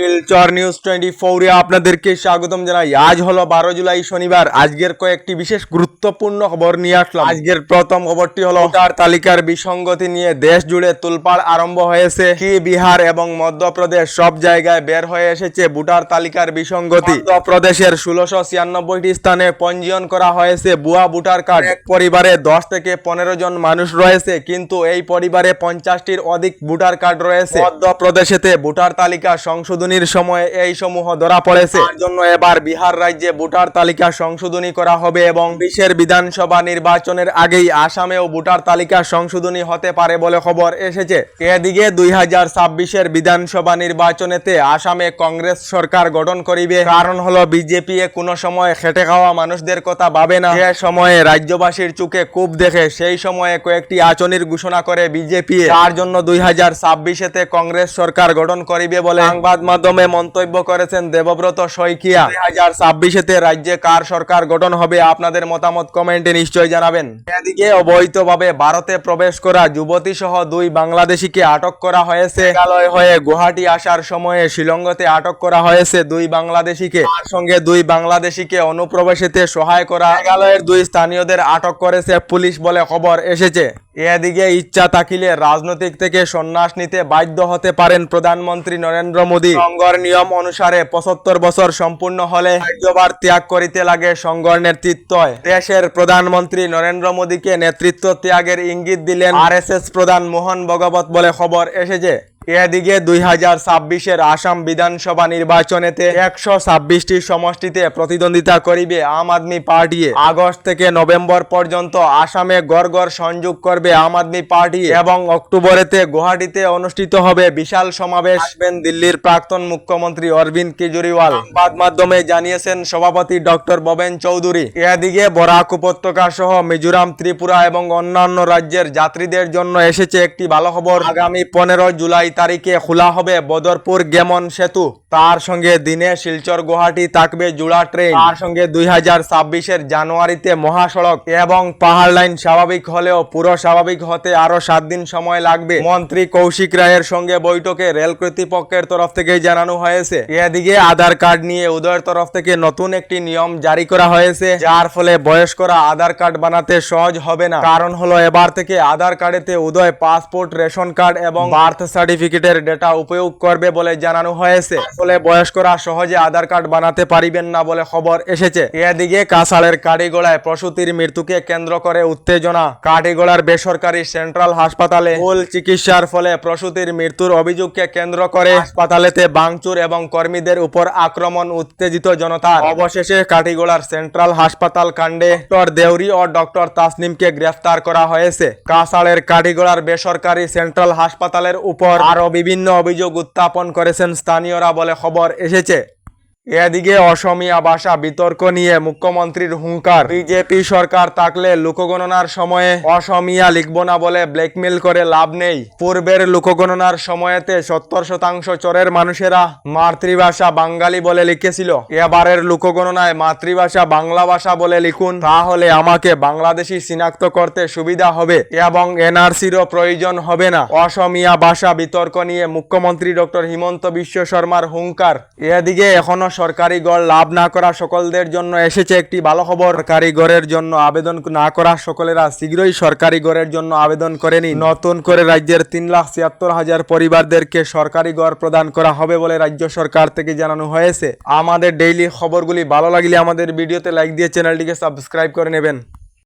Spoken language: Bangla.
শিলচর নিউজ টোয়েন্টি ফোরে আপনাদেরকে স্বাগতম জানাই। আজ হলো বারো জুলাই শনিবার। আজকের কয়েকটি বিশেষ গুরুত্বপূর্ণ খবর নিয়ে আসলাম। আজকের প্রথম খবরটি হলো, ভোটার তালিকার বিসঙ্গতি নিয়ে দেশ জুড়ে তুলপাড় আরম্ভ হয়েছে। কি বিহার এবং মধ্যপ্রদেশ সব জায়গায় বের হয়ে এসেছে ভোটার তালিকার বিসঙ্গতি। মধ্যপ্রদেশের ষোলোশো ছিয়ানব্বইটি স্থানে পঞ্জীয়ন করা হয়েছে ভুয়া ভোটার কার্ড। এক পরিবারে দশ থেকে পনেরো জন মানুষ রয়েছে, কিন্তু এই পরিবারে পঞ্চাশটির অধিক ভোটার কার্ড রয়েছে। মধ্যপ্রদেশেতে ভোটার তালিকা সংশোধনীর সময় এই সমূহ ধরা পড়েছে। জন্য এবার বিহার রাজ্যে ভোটার তালিকা সংশোধনী করা হবে এবং বিশের বিধানসভা নির্বাচনের আগেই আসামেও ভোটার তালিকা সংশোধনী হতে পারে বলে খবর এসেছে। এদিকে দুই হাজার ছাব্বিশের বিধানসভা নির্বাচনেতে আসামে কংগ্রেস সরকার গঠন করিবে। কারণ হলো বিজেপি কোনো সময় খেটে খাওয়া মানুষদের কথা ভাবে না। যে সময়ে রাজ্যবাসীর চোখে কূপ দেখে সেই সময়ে কয়েকটি আচনির ঘোষণা করে বিজেপি তার জন্য দুই হাজার ছাব্বিশেতে কংগ্রেস সরকার গঠন করিবে বলে সংবাদ মাধ্যমে মন্তব্য করেছেন দেবব্রত শইকিয়া। দুই হাজার ছাব্বিশেতে রাজ্যে কার সরকার গঠন হবে আপনাদের মতামত কমেন্টে নিশ্চয়ই জানাবেন। এদিকে অবৈধভাবে ভারতে প্রবেশ করা যুবতী সহ দুই বাংলাদেশিকে আটক করা হয়েছে। মেঘালয় হয়ে গুয়াহাটি আসার সময়ে শিলংতে আটক করা হয়েছে দুই বাংলাদেশিকে। তার সঙ্গে দুই বাংলাদেশিকে অনুপ্রবেশেতে সহায় করা মেঘালয়ের দুই স্থানীয়দের আটক করেছে পুলিশ বলে খবর এসেছে। এদিকে ইচ্ছা থাকিলে রাজনৈতিক থেকে সন্ন্যাস নিতে বাধ্য হতে পারেন প্রধানমন্ত্রী নরেন্দ্র মোদী। সংঘর নিয়ম অনুসারে পঁচাত্তর বছর সম্পূর্ণ হলে কার্যভার ত্যাগ করিতে লাগে সংঘর নেতৃত্ব দেশের প্রধানমন্ত্রী নরেন্দ্র মোদীকে নেতৃত্ব ত্যাগের ইঙ্গিত দিলেন আরএসএস প্রধান মোহন ভগবত বলে খবর এসেছে। এদিকে দুই হাজার ছাব্বিশের আসাম বিধানসভা নির্বাচনেতে একশো ছাব্বিশটি সমষ্টিতে প্রতিদ্বন্দ্বিতা করিবে আম আদমি পার্টি। আগস্ট থেকে নভেম্বর পর্যন্ত আসামে গড় গড় সংযোগ করবে আম আদমি পার্টি এবং অক্টোবরেতে গুয়াহাটিতে অনুষ্ঠিত হবে বিশাল সমাবেশ। দিল্লির প্রাক্তন মুখ্যমন্ত্রী অরবিন্দ কেজরিওয়াল। সংবাদ মাধ্যমে জানিয়েছেন সভাপতি ডক্টর ববেন চৌধুরী। এদিকে বরাক উপত্যকা সহ মিজোরাম, ত্রিপুরা এবং অন্যান্য রাজ্যের যাত্রীদের জন্য এসেছে একটি ভালো খবর। আগামী পনেরো জুলাই তারিখে খোলা হবে বদরপুর গেমন সেতু। তার সঙ্গে দিনে শিলচর গুয়াহাটি থাকবে জোড়া ট্রেন। তার সঙ্গে দুই হাজার ছাব্বিশের জানুয়ারিতে মহাসড়ক এবং পাহাড় লাইন স্বাভাবিক হলেও পুরো স্বাভাবিক হতে আরও সাত দিন সময় লাগবে। মন্ত্রী কৌশিক রায়ের সঙ্গে বৈঠকে রেল কর্তৃপক্ষের তরফ থেকে জানানো হয়েছে। এদিকে আধার কার্ড নিয়ে উদয়ের তরফ থেকে নতুন একটি নিয়ম জারি করা হয়েছে, যার ফলে বয়স্করা আধার কার্ড বানাতে সহজ হবে না। কারণ হলো এবার থেকে আধার কার্ডেতে উদয় পাসপোর্ট, রেশন কার্ড এবং বার্থ সার্টিফিকেটের ডেটা উপয়োগ করবে বলে জানানো হয়েছে। ফলে বয়স্করা সহজে আধার কার্ড বানাতে পারিবেন না বলে খবর এসেছে। এদিকে কাছাড়ের কাটিগোড়ায় প্রসূতির মৃত্যুকে কেন্দ্র করে উত্তেজনা। কাটিগোড়ার বেসরকারি সেন্ট্রাল হাসপাতালে ভুল চিকিৎসার ফলে প্রসূতির মৃত্যুর অভিযোগকে কেন্দ্র করে হাসপাতালেতে বাংচুর এবং কর্মীদের উপর আক্রমণ উত্তেজিত জনতার অবশেষে কাটিগোড়ার সেন্ট্রাল হাসপাতাল কাণ্ডে ডক্টর দেউরি ও ডক্টর তাসনিমকে গ্রেফতার করা হয়েছে। কাছাড়ের কাটিগোড়ার বেসরকারি সেন্ট্রাল হাসপাতালের উপর আরও বিভিন্ন অভিযোগ উত্থাপন করেছেন স্থানীয়রা বলে খবর এসেছে। এদিকে অসমিয়া ভাষা বিতর্ক নিয়ে মুখ্যমন্ত্রীর হুঙ্কার। বিজেপি সরকার থাকলে লোকগণনার সময়ে অসমিয়া লিখব না বলে ব্ল্যাকমেল করে লাভ নেই। পূর্বের লোকগণনার সময়েতে সত্তর শতাংশ চরের মানুষেরা মাতৃভাষা বাঙালি বলে লিখেছিল। এবারের লোকগণনায় মাতৃভাষা বাংলা ভাষা বলে লিখুন, তাহলে আমাকে বাংলাদেশি চিনাক্ত করতে সুবিধা হবে এবং এনআরসিরও প্রয়োজন হবে না। অসমিয়া ভাষা বিতর্ক নিয়ে মুখ্যমন্ত্রী ডক্টর হিমন্ত বিশ্ব শর্মার হুঙ্কার। এদিকে এখনও সরকারি গড় লাভ না করা সকলদের জন্য এসেছে একটি ভালো খবর। সরকারি গড়ের জন্য আবেদন না করা সকলেরা শীঘ্রই সরকারি গড়ের জন্য আবেদন করে নিন। নতুন করে রাজ্যের তিন লাখ ছিয়াত্তর হাজার পরিবারদেরকে সরকারি গড় প্রদান করা হবে বলে রাজ্য সরকার থেকে জানানো হয়েছে। আমাদের ডেইলি খবরগুলি ভালো লাগলে আমাদের ভিডিওতে লাইক দিয়ে চ্যানেলটিকে সাবস্ক্রাইব করে নেবেন।